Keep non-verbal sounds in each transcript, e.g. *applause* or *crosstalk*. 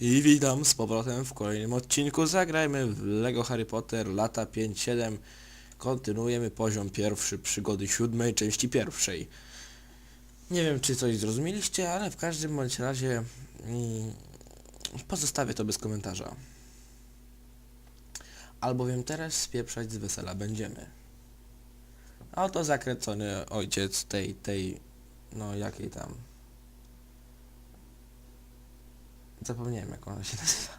I witam z powrotem w kolejnym odcinku. Zagrajmy w Lego Harry Potter lata 5-7. Kontynuujemy poziom pierwszy przygody siódmej, części pierwszej. Nie wiem, czy coś zrozumieliście, ale w każdym bądź razie mm, pozostawię to bez komentarza. Albowiem teraz spieprzać z wesela będziemy. A oto zakręcony ojciec tej, tej, no jakiej tam, Zapomniałem jak ona się nazywa.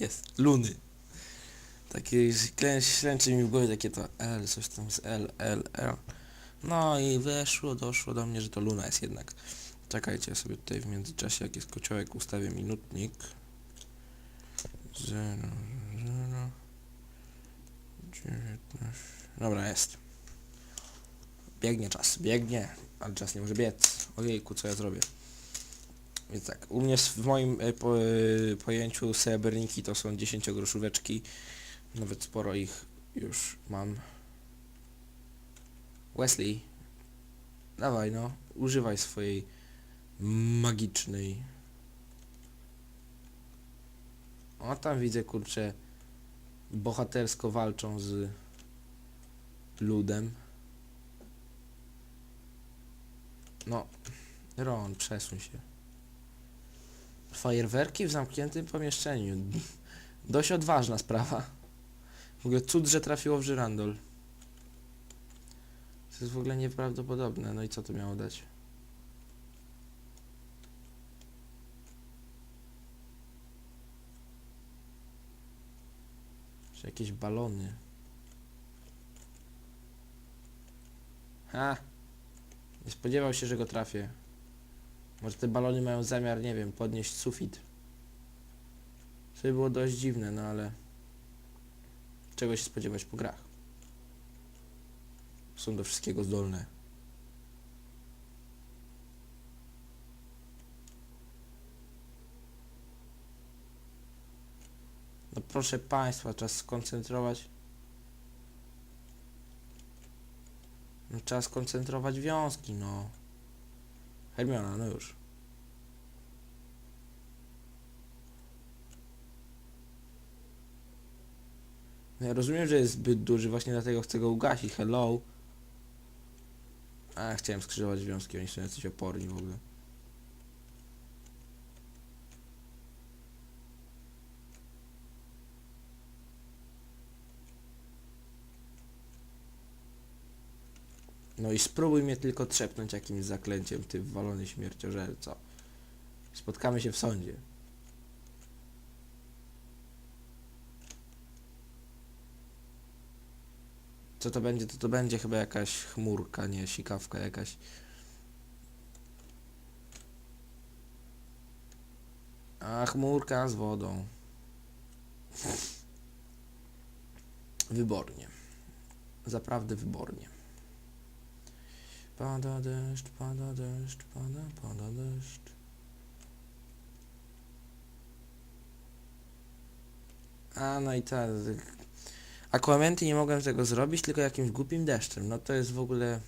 Jest, Luny. Takie ślę- ślęczy mi w głowie takie to L, coś tam z L, L, L. No i weszło, doszło do mnie, że to Luna jest jednak. Czekajcie, ja sobie tutaj w międzyczasie, jak jest kociołek, ustawię minutnik. 0, 0, 19. Dobra, jest. Biegnie czas, biegnie, ale czas nie może biec. Ojejku, co ja zrobię? Więc tak, u mnie w moim e, po, e, pojęciu srebrniki to są 10 groszóweczki. Nawet sporo ich już mam. Wesley, dawaj no, używaj swojej magicznej. O tam widzę kurczę, bohatersko walczą z ludem. No, Ron, przesuń się. Fajerwerki w zamkniętym pomieszczeniu. Dość odważna sprawa. W ogóle cud, że trafiło w żyrandol. To jest w ogóle nieprawdopodobne. No i co to miało dać? Czy jakieś balony? Ha! Nie spodziewał się, że go trafię. Może te balony mają zamiar, nie wiem, podnieść sufit. To by było dość dziwne, no ale... Czego się spodziewać po grach? Są do wszystkiego zdolne. No proszę Państwa, czas skoncentrować. No, trzeba skoncentrować wiązki, no. Hermiona, no już. No ja rozumiem, że jest zbyt duży, właśnie dlatego chcę go ugasić. Hello. A, chciałem skrzyżować związki, oni są jacyś oporni w ogóle. No i spróbuj mnie tylko trzepnąć jakimś zaklęciem, ty walony śmierciożerco. Spotkamy się w sądzie. Co to będzie? To to będzie chyba jakaś chmurka, nie sikawka jakaś. A chmurka z wodą. Wybornie. Zaprawdę wybornie. Pada deszcz, pada deszcz, pada, pada deszcz. A no i ta... Aquamenty nie mogłem tego zrobić, tylko jakimś głupim deszczem. No to jest w ogóle...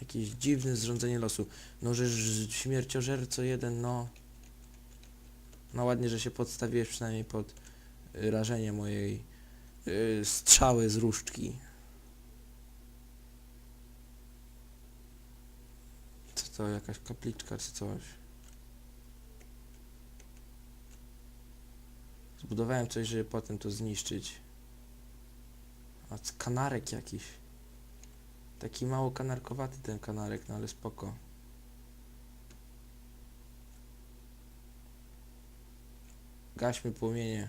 Jakieś dziwne zrządzenie losu. No że śmierciożerco jeden, no... No ładnie, że się podstawiłeś przynajmniej pod rażenie mojej y, strzały z różdżki. Co jakaś kapliczka czy coś? Zbudowałem coś, żeby potem to zniszczyć. A kanarek jakiś. Taki mało kanarkowaty ten kanarek, no ale spoko. Gaśmy płomienie.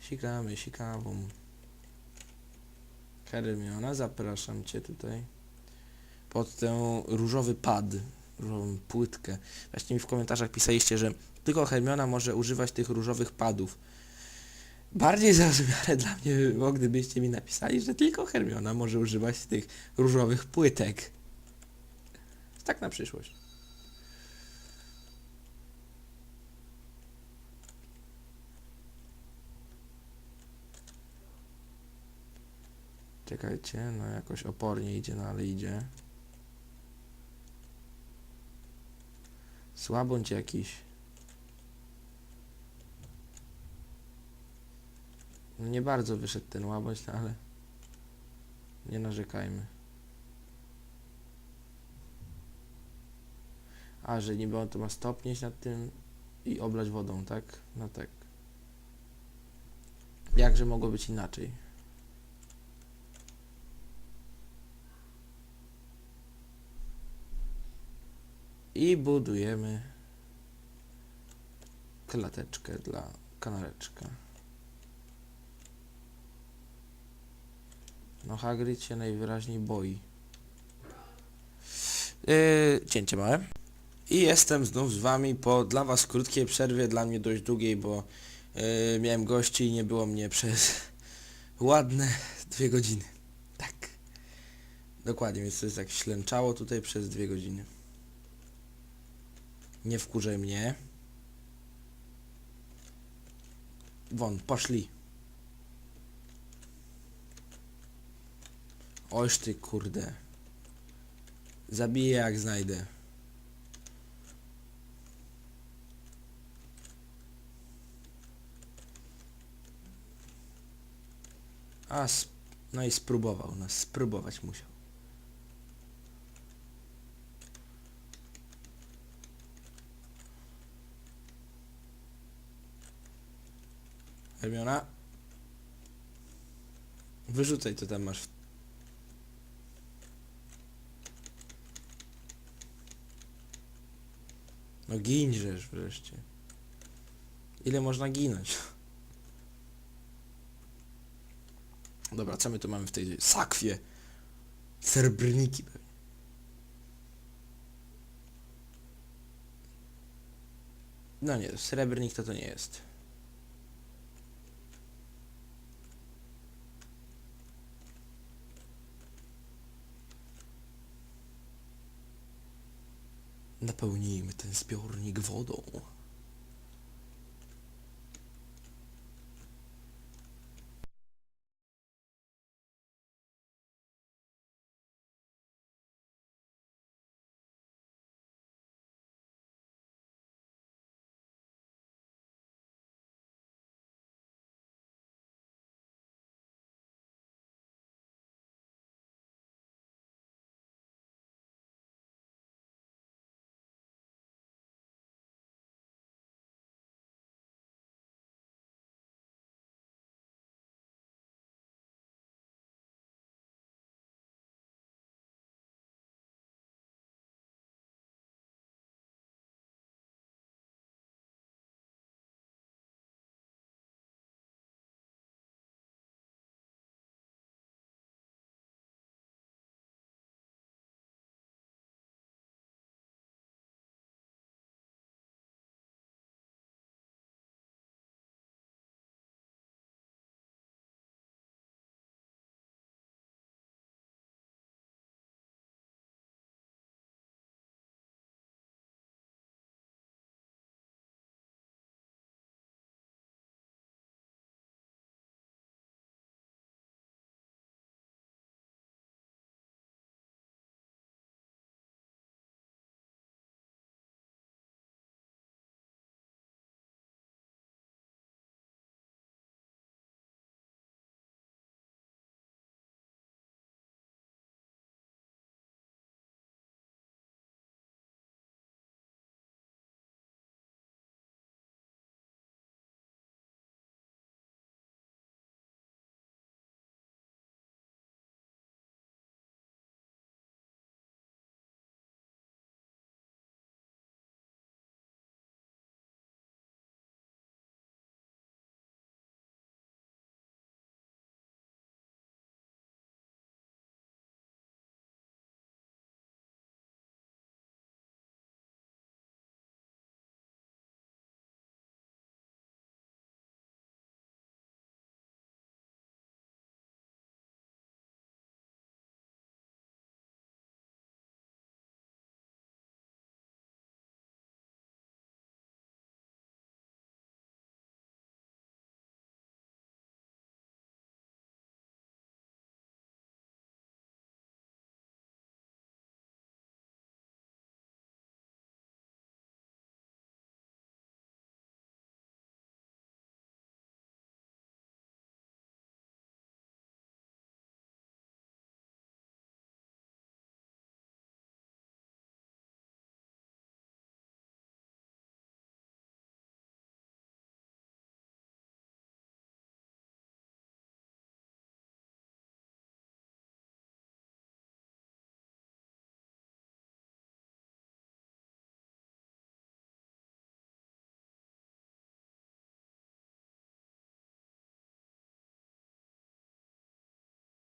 Sikamy, sikawą. Hermiona, zapraszam Cię tutaj. Pod ten różowy pad, różową płytkę. Właśnie mi w komentarzach pisaliście, że tylko Hermiona może używać tych różowych padów. Bardziej zrozumiale dla mnie by było, gdybyście mi napisali, że tylko Hermiona może używać tych różowych płytek. Tak na przyszłość. Czekajcie, no jakoś opornie idzie, no ale idzie. Słabądź jakiś. No nie bardzo wyszedł ten łabądź, no ale nie narzekajmy. A, że niby on to ma stopnieść nad tym i oblać wodą, tak? No tak. Jakże mogło być inaczej? I budujemy klateczkę dla kanareczka. No Hagrid się najwyraźniej boi. Yy, cięcie małe. I jestem znów z wami po dla was krótkiej przerwie, dla mnie dość długiej, bo yy, miałem gości i nie było mnie przez *laughs* ładne dwie godziny. Tak. Dokładnie, więc to jest tak ślęczało tutaj przez dwie godziny. Nie wkurzaj mnie. Won, poszli. Oż ty kurde. Zabiję jak znajdę. A, no i spróbował nas, spróbować musiał. Hermiona? Wyrzucaj co tam masz. No ginżesz wreszcie. Ile można ginąć? Dobra, co my tu mamy w tej sakwie? Srebrniki pewnie. No nie, srebrnik to to nie jest. Napełnijmy ten zbiornik wodą.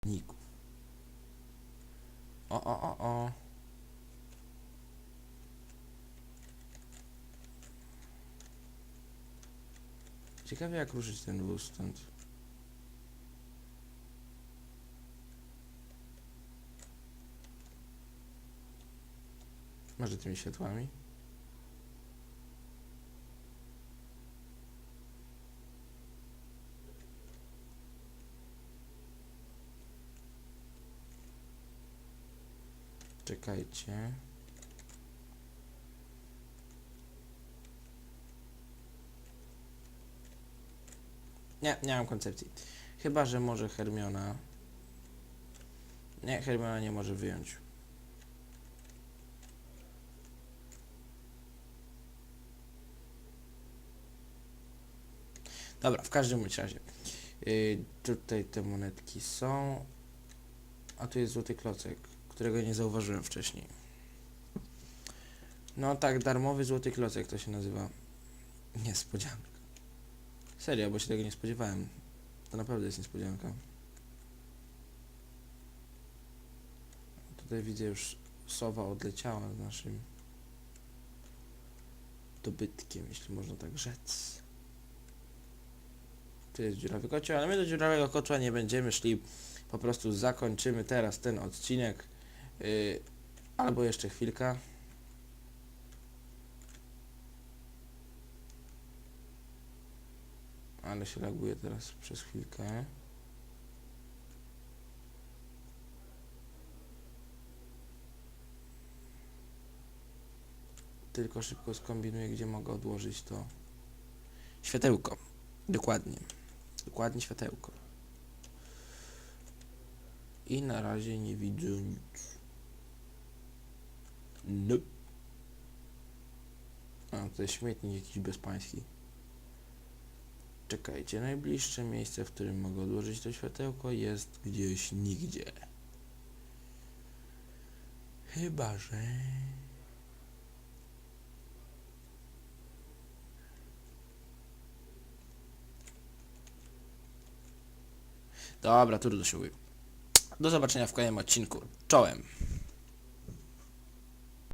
Śmietników. O, o, o, o. Ciekawe jak ruszyć ten wóz stąd. Może tymi światłami? Czekajcie. Nie, nie mam koncepcji. Chyba, że może Hermiona. Nie, Hermiona nie może wyjąć. Dobra, w każdym razie. Yy, tutaj te monetki są. A tu jest złoty klocek, którego nie zauważyłem wcześniej. No tak, darmowy złoty klocek to się nazywa. Niespodzianka. Serio, bo się tego nie spodziewałem. To naprawdę jest niespodzianka. Tutaj widzę już sowa odleciała z naszym dobytkiem, jeśli można tak rzec. Tu jest dziurawy kocioł, ale my do dziurawego kotła nie będziemy szli. Po prostu zakończymy teraz ten odcinek. Yy, albo jeszcze chwilka. Ale się laguje teraz przez chwilkę. Tylko szybko skombinuję, gdzie mogę odłożyć to światełko. Dokładnie. Dokładnie światełko. I na razie nie widzę nic. Nope. A, to jest śmietnik jakiś bezpański. Czekajcie, najbliższe miejsce, w którym mogę odłożyć to światełko jest gdzieś nigdzie. Chyba, że... Dobra, trudno się. Do zobaczenia w kolejnym odcinku. Czołem.